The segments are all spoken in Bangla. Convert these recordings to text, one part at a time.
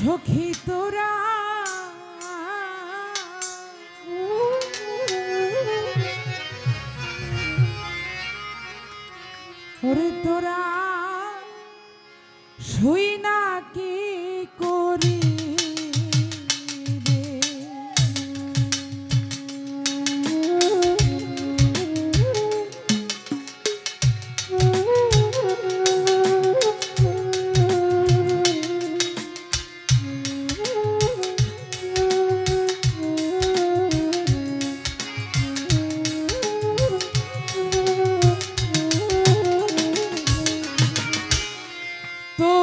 সখী তোরা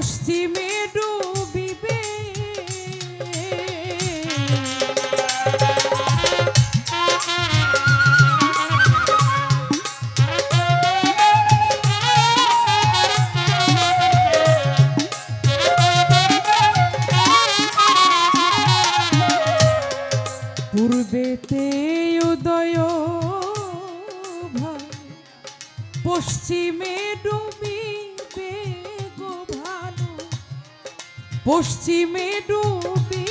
পশ্চিমে ডুবিবে। পূর্বেতে উদয় পশ্চিমে ডুবি পশ্চিমে ডুবে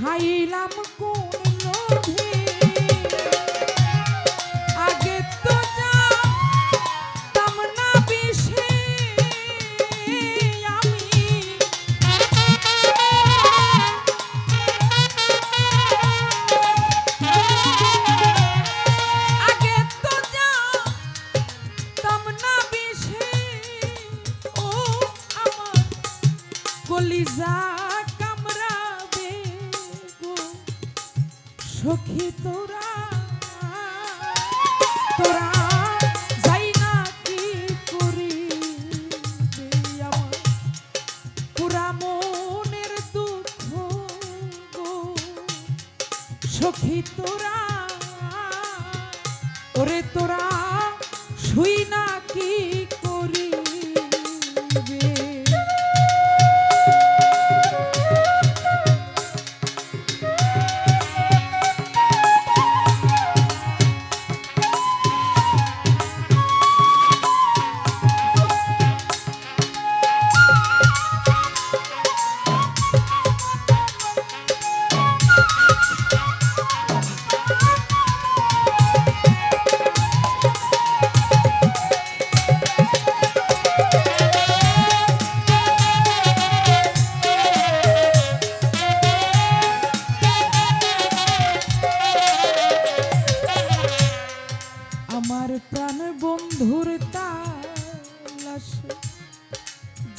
খাইলাম কোন লোভে। আগে তো জানতাম না বিষে আমি। আগে তো জানতাম না বিষে। ও আমার কলিজা। সখী তোরা তোরা যাই না কি করি পুরা মনের দুঃখ সখী তোরা, ওরে তোরা শুই না কি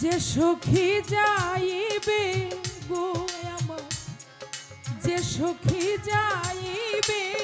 যে সখী যাইবে গো আমার যে সখী যাইবে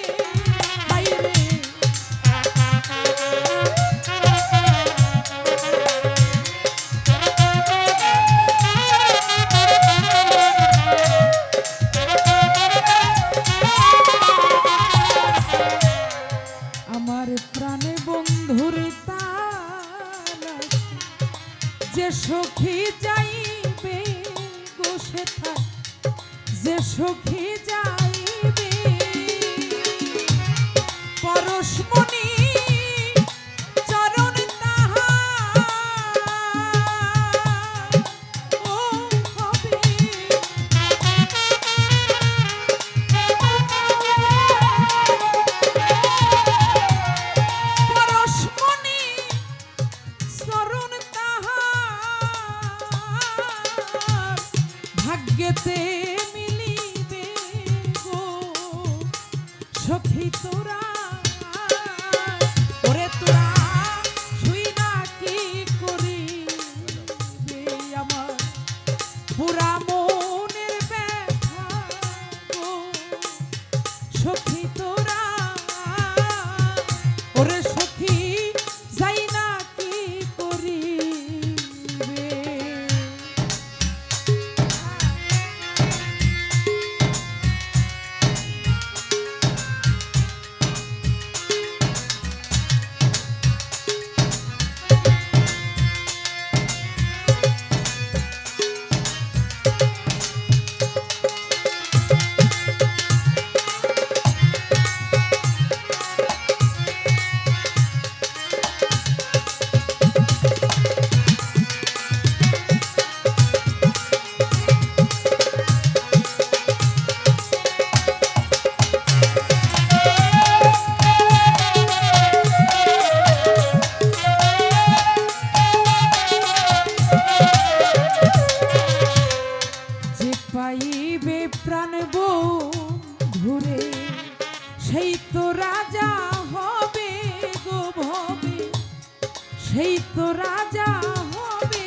সেই তো রাজা হবে।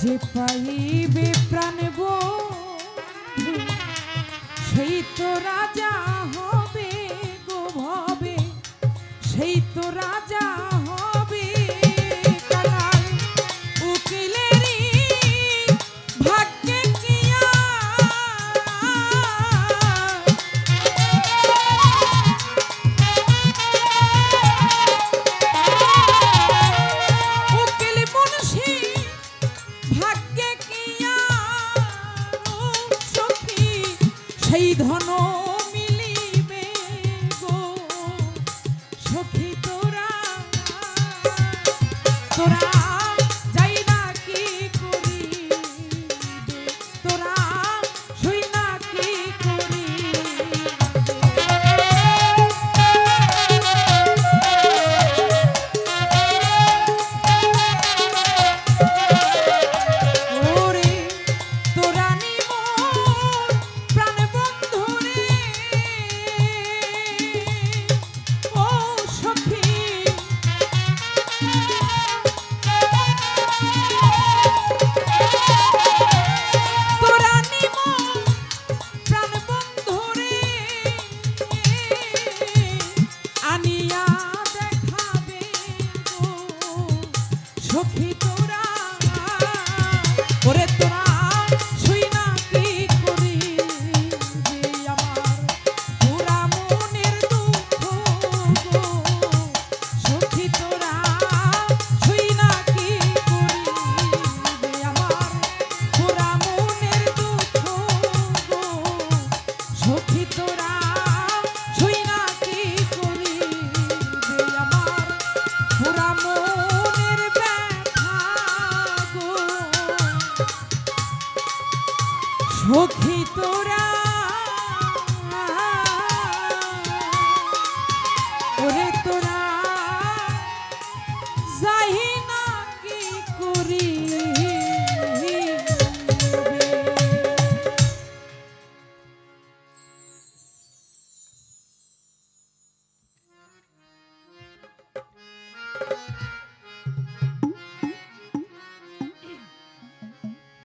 যে পাইবে প্রাণ সেই রাজা হবে গো ভবে। সেই তো রাজা